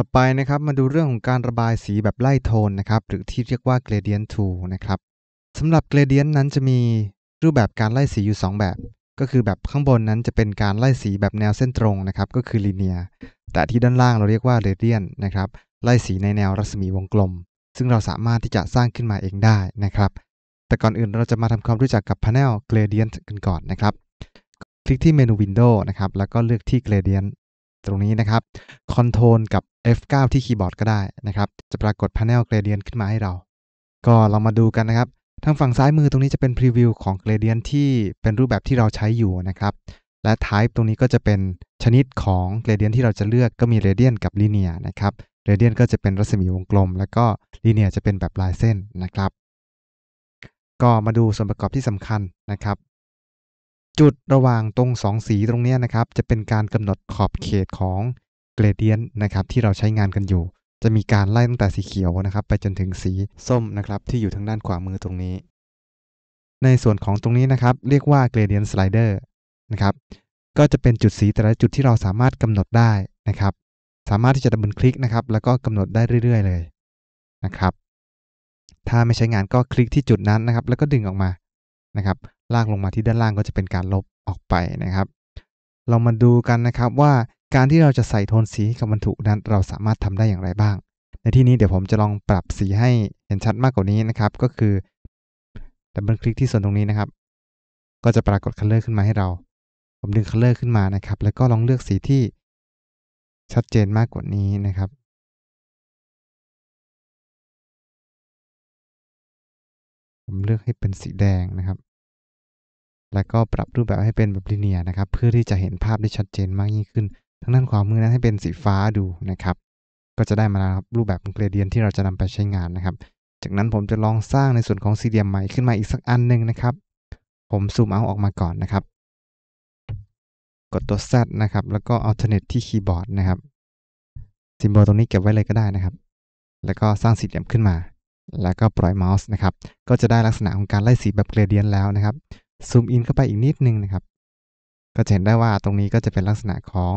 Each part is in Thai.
ต่อไปนะครับมาดูเรื่องของการระบายสีแบบไล่โทนนะครับหรือที่เรียกว่า gradient tool นะครับสำหรับ gradient นั้นจะมีรูปแบบการไล่สีอยู่ 2 แบบ ก็คือแบบข้างบนนั้นจะเป็นการไล่สีแบบแนวเส้นตรงนะครับก็คือ linear แต่ที่ด้านล่างเราเรียกว่า radiant นะครับไล่สีในแนวรัศมีวงกลม ซึ่งเราสามารถที่จะสร้างขึ้นมาเองได้นะครับแต่ก่อนอื่นเราจะมาทำความรู้จักกับ panel gradient กันก่อนนะครับ คลิกที่เมนู Window นะครับแล้วก็เลือกที่ gradient ตรงนี้นะครับ Control กับ F9 ที่คีย์บอร์ดก็ได้นะครับจะปรากฏ Panel Gradient ขึ้นมาให้เรา ก็เรามาดูกันนะครับทางฝั่งซ้ายมือตรงนี้จะเป็นพรีวิวของ Gradient ที่เป็นรูปแบบที่เราใช้อยู่นะครับและ Type ตรงนี้ก็จะเป็นชนิดของ Gradient ที่เราจะเลือกก็มี Radiant กับ Linear นะครับ Radiant ก็จะเป็นรัศมีวงกลม แล้วก็ Linear จะเป็นแบบลายเส้นนะครับ ก็มาดูส่วนประกอบที่สำคัญนะครับ จุดระหว่างตรง2สีตรงนี้นะครับ จะเป็นการกำหนดขอบเขตของ gradient นะครับ ที่เราใช้งานกันอยู่ จะมีการไล่ตั้งแต่สีเขียวนะครับ ไปจนถึงสีส้มนะครับ ที่อยู่ทางด้านขวามือตรงนี้ ในส่วนของตรงนี้นะครับ เรียกว่า gradient slider นะครับ ก็จะเป็นจุดสีแต่ละจุดที่เราสามารถกำหนดได้นะครับ สามารถที่จะดับเบิลคลิกนะครับ แล้วก็กำหนดได้เรื่อย ๆ เลยนะครับ ถ้าไม่ใช้งานก็คลิกที่จุดนั้นนะครับ แล้วก็ดึงออกมานะครับ ลากลงมาที่ด้านล่างก็จะเป็นการลบออกไปนะครับ เรามาดูกันนะครับว่าการที่เราจะใส่โทนสีกับวัตถุนั้นเราสามารถทำได้อย่างไรบ้าง ในที่นี้เดี๋ยวผมจะลองปรับสีให้เห็นชัดมากกว่านี้นะครับ ก็คือดับเบิลคลิกที่ส่วนตรงนี้นะครับ ก็จะปรากฏคัลเลอร์ขึ้นมาให้เรา ผมดึงคัลเลอร์ขึ้นมานะครับ แล้วก็ลองเลือกสีที่ชัดเจนมากกว่านี้นะครับผมเลือกให้เป็นสีแดงนะครับ แล้วก็ปรับรูปแบบให้เป็นแบบลิเนียนะครับ เพื่อที่จะเห็นภาพได้ชัดเจนมากยิ่งขึ้น ทางด้านขวามือนั้นให้เป็นสีฟ้าดูนะครับ ก็จะได้มารูปแบบเกรเดียนที่เราจะนำไปใช้งานนะครับ จากนั้นผมจะลองสร้างในส่วนของสี่เหลี่ยมใหม่ขึ้นมาอีกสักอันหนึ่งนะครับ ผมซูมเอาออกมาก่อนนะครับ กดตัว Z นะครับ แล้วก็ alternate ที่คีย์บอร์ดนะครับซิมโบลตรงนี้เก็บไว้เลยก็ได้นะครับ แล้วก็สร้างสี่เหลี่ยมขึ้นมา แล้วก็ปล่อยเมาส์นะครับ ก็จะได้ลักษณะของการไล่สีแบบเกรเดียนแล้วนะครับ ซูมอินเข้าไปอีกนิดนึงนะครับ ก็จะเห็นได้ว่าตรงนี้ก็จะเป็นลักษณะของ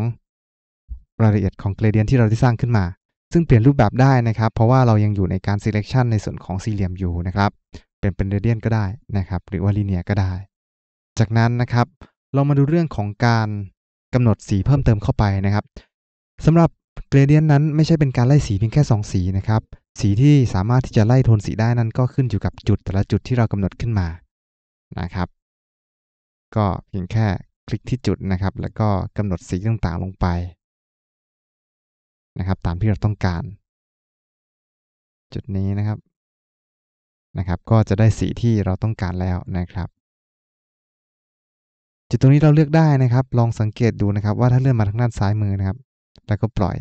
รายละเอียดของเกรเดียนที่เราได้สร้างขึ้นมา ซึ่งเปลี่ยนรูปแบบได้นะครับ เพราะว่าเรายังอยู่ในการ selection ในส่วนของสี่เหลี่ยมอยู่นะครับ เป็นเป็นเรเดียนก็ได้นะครับ หรือว่าลีเนียก็ได้ จากนั้นนะครับ เรามาดูเรื่องของการกำหนดสีเพิ่มเติมเข้าไปนะครับสำหรับเกรเดียนนั้นไม่ใช่เป็นการไล่สีเพียงแค่ 2 สีนะครับ สีที่สามารถที่จะไล่โทนสีได้นั้นก็ขึ้นอยู่กับจุดแต่ละจุดที่เรากำหนดขึ้นมานะครับ ก็เพียงแค่คลิกที่จุดนะครับ แล้วก็กำหนดสีต่างๆลงไปนะครับ ตามที่เราต้องการ จุดนี้นะครับนะครับ ก็จะได้สีที่เราต้องการแล้วนะครับ จุดตรงนี้เราเลือกได้นะครับ ลองสังเกตดูนะครับ ว่าถ้าเลื่อนมาทางด้านซ้ายมือนะครับ แล้วก็ปล่อย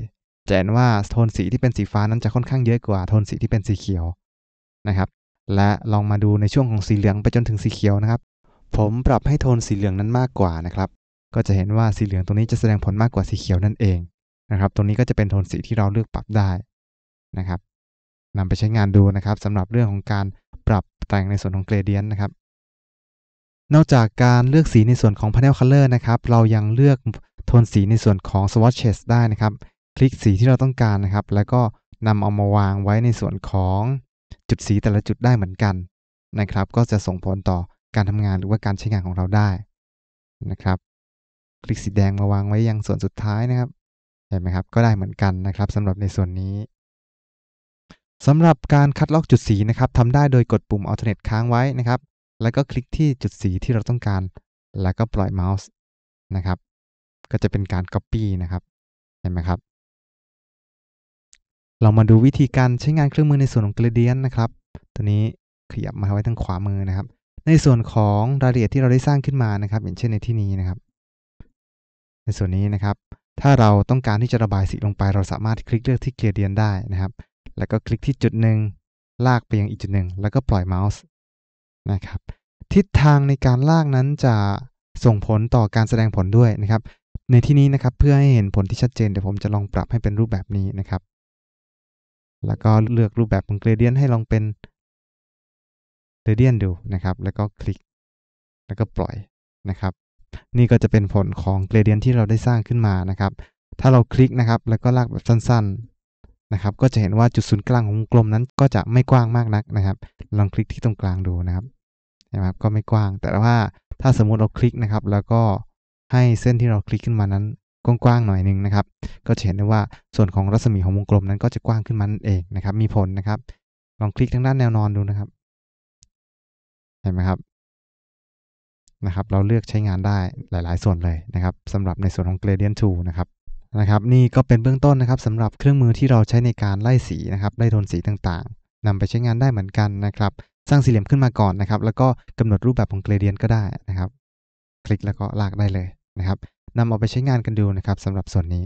จะเห็นว่าโทนสีที่เป็นสีฟ้านั้นจะค่อนข้างเยอะกว่าโทนสีที่เป็นสีเขียวนะครับ และลองมาดูในช่วงของสีเหลืองไปจนถึงสีเขียวนะครับ ผมปรับให้โทนสีเหลืองนั้นมากกว่านะครับ ก็จะเห็นว่าสีเหลืองตรงนี้จะแสดงผลมากกว่าสีเขียวนั่นเองนะครับ ตรงนี้ก็จะเป็นโทนสีที่เราเลือกปรับได้นะครับนำไปใช้งานดูนะครับสำหรับเรื่องของการปรับแต่งในส่วนของเกรเดียนนะครับ นอกจากการเลือกสีในส่วนของ Panel Color นะครับ เรายังเลือกโทนสีในส่วนของ Swatches ได้นะครับ คลิกสีที่เราต้องการนะครับ แล้วก็นำเอามาวางไว้ในส่วนของจุดสีแต่ละจุดได้เหมือนกันนะครับ ก็จะส่งผลต่อ การทำงานหรือว่าการใช้งานของเราได้นะครับ คลิกสีแดงมาวางไว้ยังส่วนสุดท้ายนะครับเห็นไหมครับ ก็ได้เหมือนกันนะครับสำหรับในส่วนนี้สำหรับการคัดลอกจุดสีนะครับทำได้โดยกดปุ่ม alternate ค้างไว้นะครับ แล้วก็คลิกที่จุดสีที่เราต้องการ แล้วก็ปล่อยเมาส์นะครับ ก็จะเป็นการ copy นะครับเห็นไหมครับ เรามาดูวิธีการใช้งานเครื่องมือในส่วนของ gradient นะครับ ตัวนี้ขยับมาไว้ทางขวามือนะครับ ในส่วนของรายละเอียดที่เราได้สร้างขึ้นมานะครับ อย่างเช่นในที่นี้นะครับ ในส่วนนี้นะครับ ถ้าเราต้องการที่จะระบายสีลงไป เราสามารถคลิกเลือกที่ gradient ได้นะครับ แล้วก็คลิกที่จุดหนึ่งลากไปยังอีกจุดหนึ่งแล้วก็ปล่อยเมาส์นะครับ ทิศทางในการลากนั้นจะส่งผลต่อการแสดงผลด้วยนะครับ ในที่นี้นะครับเพื่อให้เห็นผลที่ชัดเจนเดี๋ยวผมจะลองปรับให้เป็นรูปแบบนี้นะครับ แล้วก็เลือกรูปแบบของเกรเดียนให้ลองเป็น เรเดียนดูนะครับ แล้วก็คลิก แล้วก็ปล่อยนะครับ นี่ก็จะเป็นผลของเกรเดียนที่เราได้สร้างขึ้นมานะครับ ถ้าเราคลิกนะครับ แล้วก็ลากแบบสั้น ๆนะครับ ก็จะเห็นว่าจุดศูนย์กลางของวงกลมนั้นก็จะไม่กว้างมากนักนะครับ ลองคลิกที่ตรงกลางดูนะครับนะครับ ก็ไม่กว้าง แต่ว่าถ้าสมมุติเราคลิกนะครับ แล้วก็ให้เส้นที่เราคลิกขึ้นมานั้นกว้างๆหน่อยหนึงนะครับ ก็จะเห็นได้ว่าส่วนของรัศมีของวงกลมนั้นก็จะกว้างขึ้นมานั่นเองนะครับ มีผลนะครับ ลองคลิกทางด้านแนวนอนดูนะครับ เห็นไหมครับนะครับ เราเลือกใช้งานได้หลาย ๆ ส่วนเลยนะครับสำหรับในส่วนของ gradient tool นะครับนะครับนี่ก็เป็นเบื้องต้นนะครับสำหรับเครื่องมือที่เราใช้ในการไล่สีนะครับไล่โทนสีต่างๆนำไปใช้งานได้เหมือนกันนะครับ สร้างสี่เหลี่ยมขึ้นมาก่อนนะครับ แล้วก็กำหนดรูปแบบของ gradient ก็ได้นะครับ คลิกแล้วก็ลากได้เลยนะครับนำเอาไปใช้งานกันดูนะครับสำหรับส่วนนี้